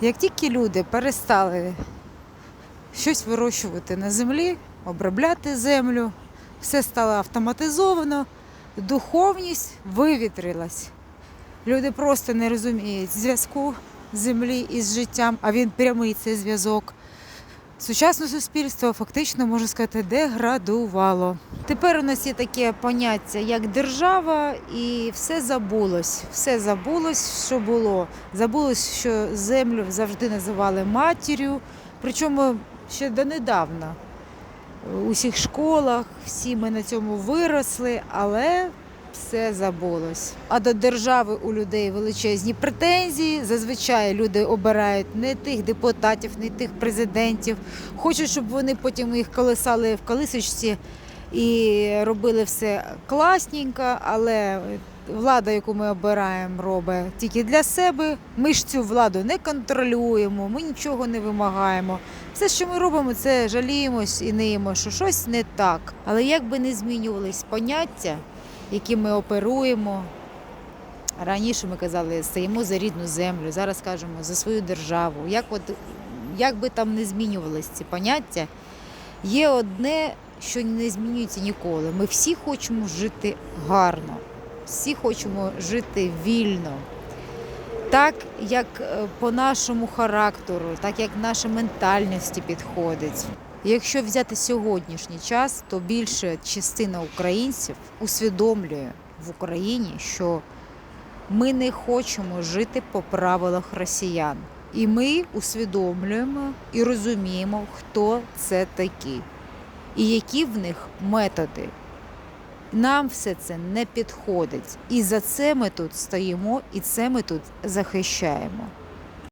Як тільки люди перестали щось вирощувати на землі, обробляти землю, все стало автоматизовано, духовність вивітрилась. Люди просто не розуміють зв'язку землі із життям, а він прямий цей зв'язок. Сучасне суспільство фактично можна сказати деградувало. Тепер у нас є таке поняття як держава, і все забулось. Все забулось, що було. Забулось, що землю завжди називали матір'ю. Причому ще донедавна. У всіх школах всі ми на цьому виросли, але все забулось. А до держави у людей величезні претензії. Зазвичай люди обирають не тих депутатів, не тих президентів. Хочуть, щоб вони потім їх колесали в колисочці і робили все класненько, але влада, яку ми обираємо, робить тільки для себе. Ми ж цю владу не контролюємо, ми нічого не вимагаємо. Все, що ми робимо, це жаліємось і ниємо, що щось не так. Але як би не змінювались поняття, які ми оперуємо. Раніше ми казали, стаємо за рідну землю, зараз кажемо за свою державу. Як, от, як би там не змінювалися ці поняття, є одне, що не змінюється ніколи. Ми всі хочемо жити гарно, всі хочемо жити вільно. Так, як е, по нашому характеру, так як наша ментальності підходить. Якщо взяти сьогоднішній час, то більша частина українців усвідомлює в Україні, що ми не хочемо жити по правилах росіян. І ми усвідомлюємо і розуміємо, хто це такі, і які в них методи. Нам все це не підходить. І за це ми тут стоїмо, і це ми тут захищаємо.